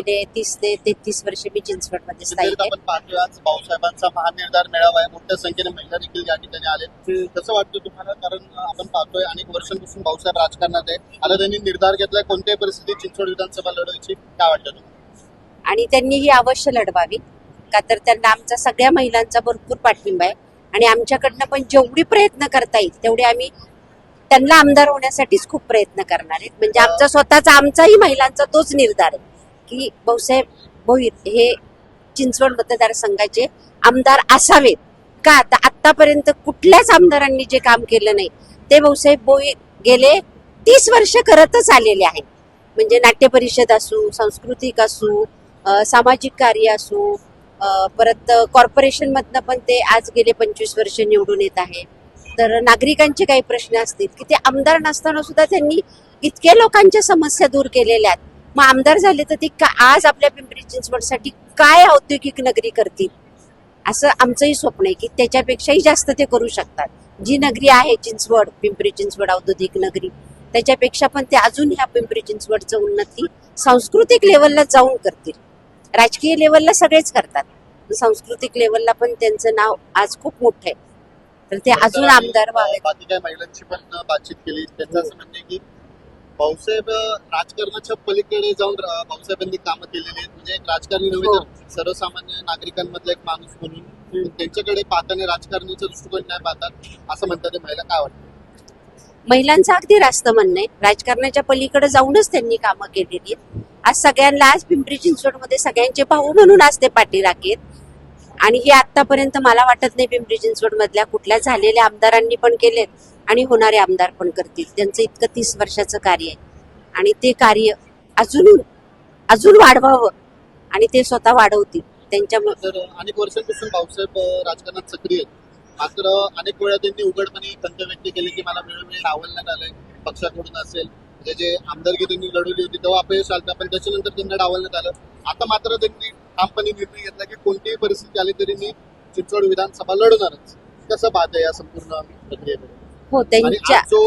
गेले तीस ते तेहतीस वर्ष मी चिंचवडमध्ये स्थायिक एकंदरीत आहे. आपण पाहतोय आज भाऊसाहेबांचा महानिर्धार मेळावा आहे मोठ्या संख्येने महिला देखील या ठिकाणी आले कसं वाटतं तुम्हाला? कारण आपण पाहतोय अनेक वर्षांपासून भाऊसाहेब राजकारणात आहे आता त्यांनी निर्धार घेतलाय कोणत्याही परिस्थितीत चिंचवड विधानसभा लढवायची काय वाटतं तुम्हाला? आणि त्यांनी ही अवश्य लढवावी का तर त्यांना आमचा सगळ्या महिलांचा भरपूर पाठिंबा आहे. आणि आमच्याकडनं पण जेवढी प्रयत्न करता येईल तेवढे आम्ही त्यांना आमदार होण्यासाठीच खूप प्रयत्न करणार आहेत. म्हणजे आमचा स्वतःचा आमचाही महिलांचा तोच निर्धार आहे. की भाऊसाहेब भोईर हे चिंचवड मतदारसंघाचे आमदार असावेत. का? तर आतापर्यंत कुठल्याच आमदारांनी जे काम केलं नाही ते भाऊसाहेब भोईर गेले तीस वर्ष करतच आलेले आहेत. म्हणजे नाट्य परिषद असू सांस्कृतिक असू सामाजिक कार्य असू परत कॉर्पोरेशन मधनं पण ते आज गेले पंचवीस वर्ष निवडून येत आहे. तर नागरिकांचे काही प्रश्न असतील की ते आमदार नसताना सुद्धा त्यांनी इतक्या लोकांच्या समस्या दूर केलेल्या आहेत. मग आमदार झाले तर ते का- आज आपल्या पिंपरी चिंचवडसाठी काय औद्योगिक नगरी करतील? असं आमचंही स्वप्न आहे की त्याच्यापेक्षाही जास्त ते करू शकतात. जी नगरी आहे चिंचवड पिंपरी चिंचवड औद्योगिक नगरी त्याच्यापेक्षा पण ते अजून ह्या पिंपरी चिंचवडचं उन्नती सांस्कृतिक लेवलला जाऊन करतील. राजकीय लेवलला सगळेच करतात. सांस्कृतिक लेवलला पण त्यांचं नाव आज खूप मोठं आहे. तर ते अजून आमदार अ, व्हावेत. बाकी काही महिलांची पण बातचीत केली. त्यांचं असं म्हणणं की भाऊसाहेब राजकारणाच्या पलीकडे जाऊन भाऊसाहेबांनी कामं केलेली आहेत. म्हणजे एक राजकारणी नव्हे हो. तर सर्वसामान्य नागरिकांमधला एक माणूस म्हणून त्यांच्याकडे पाहताना राजकारणाच्या दृष्टिकोन नाही पाहतात असं म्हणतात महिला. काय वाटतं? महिलांचं अगदी रास्त म्हणणं आहे. राजकारणाच्या पलीकडे जाऊनच त्यांनी कामं केलेली आहेत. आज सगळ्यांना आज पिंपरी चिंचवडमध्ये सगळ्यांचे भाऊ म्हणून आज ते पाठीराखेत आणि हे आतापर्यंत मला वाटत नाही पिंपरी चिंचवड मधल्या कुठल्या झालेल्या आमदारांनी पण केलेत आणि होणारे आमदार पण करतील. त्यांचं इतकं तीस वर्षाचं कार्य आहे. आणि ते कार्य अजून अजून वाढवावं आणि ते स्वतः वाढवतील. त्यांच्या अनेक वर्षांपासून भाऊसाहेब राजकारणात सक्रिय मात्र अनेक वेळा त्यांनी उघडपणे खंत व्यक्त केली की मला वेळोवेळी डावलण्यात आलंय पक्षाकडून असेल. म्हणजे जे आमदारकी त्यांनी लढवली होती तेव्हा अपयश आलं पण त्याच्यानंतर त्यांना डावलण्यात आलं. आता मात्र त्यांनी ठामपणे निर्णय घेतला की कोणतीही परिस्थिती आली तरी मी चिंचवड विधानसभा लढवणारच कसं पाहता या संपूर्ण प्रक्रियेकडे? हो त्यांच्या जो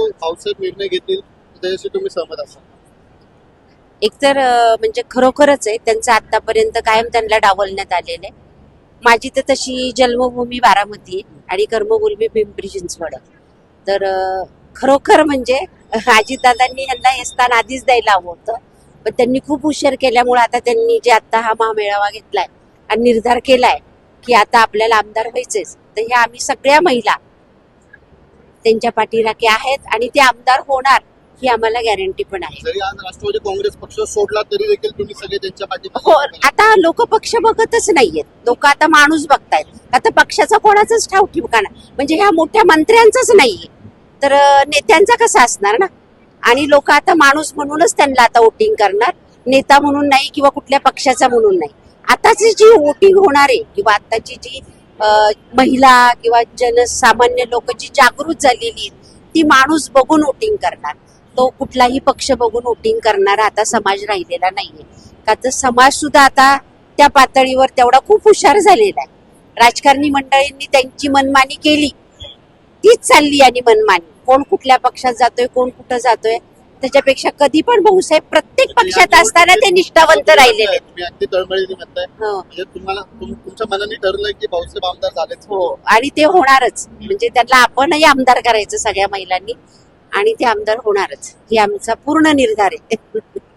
निर्णय घेतील त्याच्याशी तुम्ही सहमत असाल. एकतर म्हणजे खरोखरच आहे त्यांचं आतापर्यंत कायम त्यांना डावलण्यात आलेलं आहे. माझी तर तशी जन्मभूमी बारामती आणि कर्मभूमी पिंपरी चिंचवड. तर खरोखर म्हणजे अजितदादांनी यांना हे स्थान आधीच द्यायला हवं होतं. पण त्यांनी खूप उशीर केल्यामुळे आता त्यांनी जे आता हा महामेळावा घेतलाय आणि निर्धार केलाय की आता आपल्याला आमदार व्हायचेच तर ह्या आम्ही सगळ्या महिला त्यांच्या पाठीराखे आहेत आणि ते आमदार होणार ही आम्हाला गॅरंटी पण आहे. जरी आज राष्ट्रवादी काँग्रेस पक्ष सोडला तरी देखील तुम्ही सगळे त्यांच्या हो आता लोक पक्ष बघतच नाहीयेत. लोक आता माणूस बघतायत. आता पक्षाचा कोणाचाच ठाव ठिकाणा. म्हणजे ह्या मोठ्या मंत्र्यांचाच नाहीये. तर नेत्यांचा कसा असणार ना? आणि लोक आता माणूस म्हणूनच त्यांना आता वोटिंग करणार. नेता म्हणून नाही किंवा कुठल्या पक्षाचा म्हणून नाही. आताची जी वोटिंग होणार आहे किंवा आताची जी महिला किंवा जनसामान्य लोक जी जागृत झालेली आहेत ती माणूस बघून वोटिंग करणार. तो कुठलाही पक्ष बघून वोटिंग करणारा आता समाज राहिलेला नाहीये. का तर समाज सुद्धा आता त्या पातळीवर तेवढा खूप हुशार झालेला आहे. राजकारणी मंडळींनी त्यांची मनमानी केली. तीच चालली आणि मनमानी. कोण कुठल्या पक्षात जातोय कोण कुठं जातोय त्याच्यापेक्षा कधी पण भाऊसाहेब प्रत्येक पक्षात असताना ते निष्ठावंत राहिलेले हो. म्हणजे हो आणि ते होणारच. म्हणजे त्यांना आपणही आमदार करायचं सगळ्या महिलांनी आणि ते आमदार होणारच. ही आमचा पूर्ण निर्धार आहे.